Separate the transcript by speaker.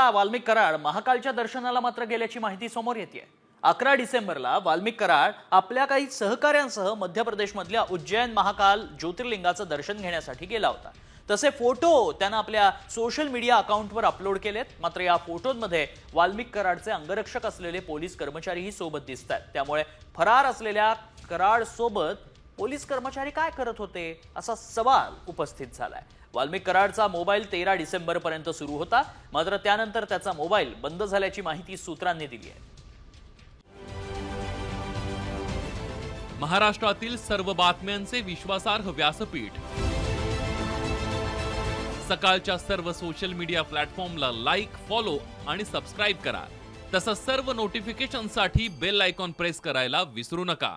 Speaker 1: डिसेंबरला वाल्मिक कराड महाकालच्या दर्शनाला मात्र गेल्याची माहिती समोर येते अकरा डिसेंबरला वाल्मिक कराड आपल्या काही सहकाऱ्यांसह मध्य प्रदेशमधल्या उज्जैन महाकाल ज्योतिर्लिंगाचं दर्शन घेण्यासाठी गेला होता. तसे फोटो त्यानं आपल्या सोशल मीडिया अकाउंटवर अपलोड केलेत. मात्र या फोटोंमध्ये वाल्मिक कराडचे अंगरक्षक असलेले पोलीस कर्मचारीही सोबत दिसत आहेत त्यामुळे फरार असलेल्या कराड सोबत पोलीस कर्मचारी काय करत होते असा सवाल उपस्थित झालाय. वाल्मिक कराडचा मोबाईल तेरा डिसेंबर पर्यंत सुरू होता. मात्र त्यानंतर त्याचा मोबाईल बंद झाल्याची माहिती सूत्रांनी दिली आहे.
Speaker 2: महाराष्ट्रातील सर्व बातम्यांचे विश्वासार्ह व्यासपीठ. सकाळच्या सर्व सोशल मीडिया प्लॅटफॉर्मला लाईक फॉलो आणि सबस्क्राईब करा. तसंच सर्व नोटिफिकेशनसाठी बेल आयकॉन प्रेस करायला विसरू नका.